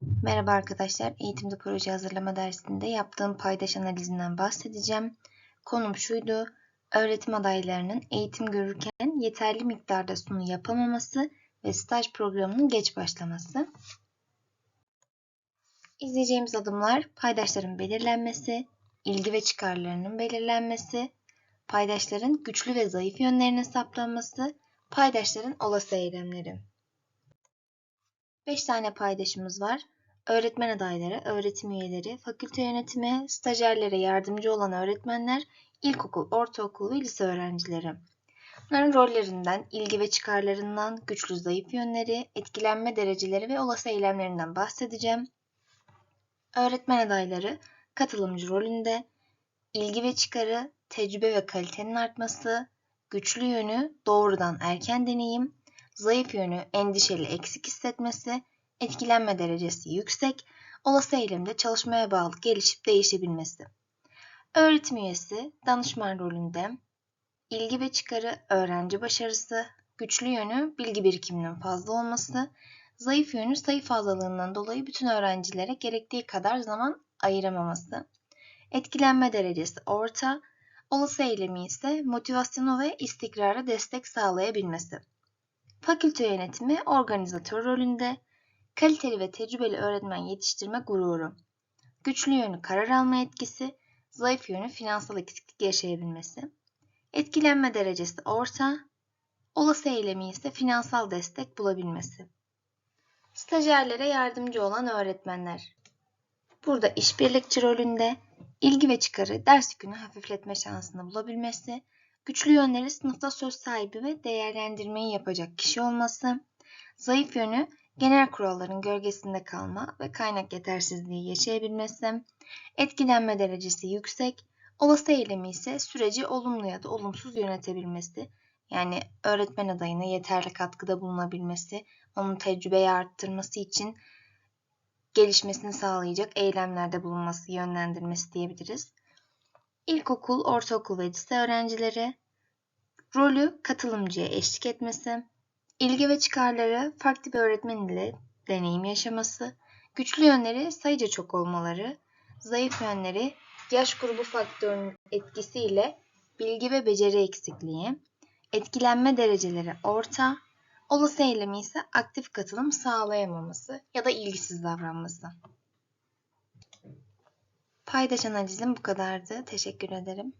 Merhaba arkadaşlar, eğitimde proje hazırlama dersinde yaptığım paydaş analizinden bahsedeceğim. Konum şuydu, öğretim adaylarının eğitim görürken yeterli miktarda sunu yapamaması ve staj programının geç başlaması. İzleyeceğimiz adımlar paydaşların belirlenmesi, ilgi ve çıkarlarının belirlenmesi, paydaşların güçlü ve zayıf yönlerinin saptanması, paydaşların olası eylemleri. 5 tane paydaşımız var. Öğretmen adayları, öğretim üyeleri, fakülte yönetimi, stajyerlere yardımcı olan öğretmenler, ilkokul, ortaokul ve lise öğrencileri. Bunların rollerinden, ilgi ve çıkarlarından, güçlü zayıf yönleri, etkilenme dereceleri ve olası eylemlerinden bahsedeceğim. Öğretmen adayları katılımcı rolünde, ilgi ve çıkarı, tecrübe ve kalitenin artması, güçlü yönü doğrudan erken deneyim, zayıf yönü endişeli eksik hissetmesi, etkilenme derecesi yüksek, olası eylemde çalışmaya bağlı gelişip değişebilmesi. Öğretim üyesi danışman rolünde, ilgi ve çıkarı öğrenci başarısı, güçlü yönü bilgi birikiminin fazla olması, zayıf yönü sayı fazlalığından dolayı bütün öğrencilere gerektiği kadar zaman ayıramaması. Etkilenme derecesi orta, olası eylemi ise motivasyonu ve istikrara destek sağlayabilmesi. Fakülte yönetimi organizatör rolünde, kaliteli ve tecrübeli öğretmen yetiştirme gururu, güçlü yönü karar alma etkisi, zayıf yönü finansal eksiklik yaşayabilmesi, etkilenme derecesi orta, olası eylemi ise finansal destek bulabilmesi. Stajyerlere yardımcı olan öğretmenler. Burada işbirlikçi rolünde ilgi ve çıkarı ders yükünü hafifletme şansını bulabilmesi, güçlü yönleri sınıfta söz sahibi ve değerlendirmeyi yapacak kişi olması, zayıf yönü genel kuralların gölgesinde kalma ve kaynak yetersizliği yaşayabilmesi, etkilenme derecesi yüksek, olası eylemi ise süreci olumlu ya da olumsuz yönetebilmesi, yani öğretmen adayına yeterli katkıda bulunabilmesi, onun tecrübeyi arttırması için gelişmesini sağlayacak eylemlerde bulunması, yönlendirmesi diyebiliriz. İlkokul, ortaokul ve lise öğrencileri rolü katılımcıya eşlik etmesi, ilgi ve çıkarları farklı bir öğretmen ile deneyim yaşaması, güçlü yönleri sayıca çok olmaları, zayıf yönleri yaş grubu faktörünün etkisiyle bilgi ve beceri eksikliği, etkilenme dereceleri orta, olası eylemi ise aktif katılım sağlayamaması ya da ilgisiz davranması. Paydaş analizim bu kadardı. Teşekkür ederim.